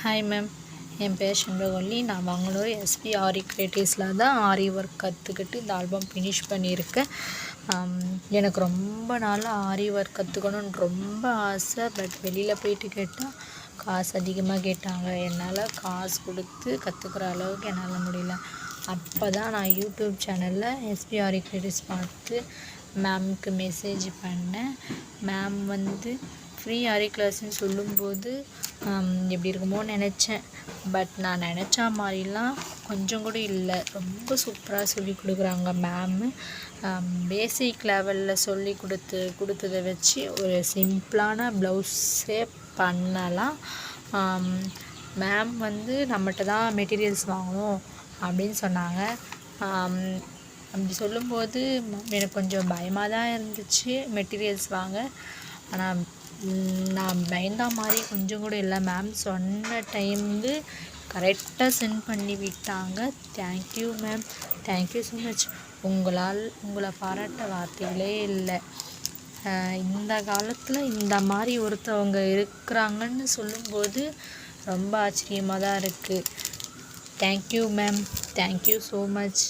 Hi ma'am என் பேர் செண்பகவல்லி. நான் Mangalore SP ஆரி கிரியேட்டிவ்ஸில் தான் ஆரி ஒர்க் கற்றுக்கிட்டு இந்த ஆல்பம் ஃபினிஷ் பண்ணியிருக்கேன். எனக்கு ரொம்ப நாளாக ஆரி ஒர்க் கற்றுக்கணுன்னு ரொம்ப ஆசை. பட் வெளியில் போயிட்டு கேட்டால் காசு அதிகமாக கேட்டாங்க. என்னால் காசு கொடுத்து கற்றுக்குற அளவுக்கு என்னால் முடியல. அப்போ தான் நான் யூடியூப் சேனலில் எஸ்பி ஆரி கிரியேட்டிவ்ஸ் பார்த்து மேம்க்கு மெசேஜ் பண்ணேன். மேம் வந்து ஃப்ரீ ஆரி கிளாஸ்ன்னு சொல்லும்போது எப்படி இருக்குமோ நினச்சேன். பட் நான் நினச்ச மாதிரிலாம் கொஞ்சம் கூட இல்லை. ரொம்ப சூப்பராக சொல்லி கொடுக்குறாங்க மேமு பேசிக் லெவலில் சொல்லி கொடுத்து கொடுத்ததை வச்சு ஒரு சிம்பிளான ப்ளவுஸே பண்ணலாம். மேம் வந்து நம்மகிட்ட தான் மெட்டீரியல்ஸ் வாங்கணும் அப்படின்னு சொன்னாங்க. அப்படி சொல்லும்போது எனக்கு கொஞ்சம் பயமாக தான் இருந்துச்சு மெட்டீரியல்ஸ் வாங்க. ஆனால் நான் பயந்த மாதிரி கொஞ்சம் கூட இல்லை. மேம் சொன்ன டைமுக்கு கரெக்டாக சென்ட் பண்ணி விட்டாங்க. Thank you ma'am thank you so much உங்களால் உங்களை பாராட்ட வார்த்தைகளே இல்லை. இந்த காலத்தில் இந்த மாதிரி ஒருத்தவங்க இருக்கிறாங்கன்னு சொல்லும்போது ரொம்ப ஆச்சரியமாக தான் இருக்குது thank you ma'am thank you so much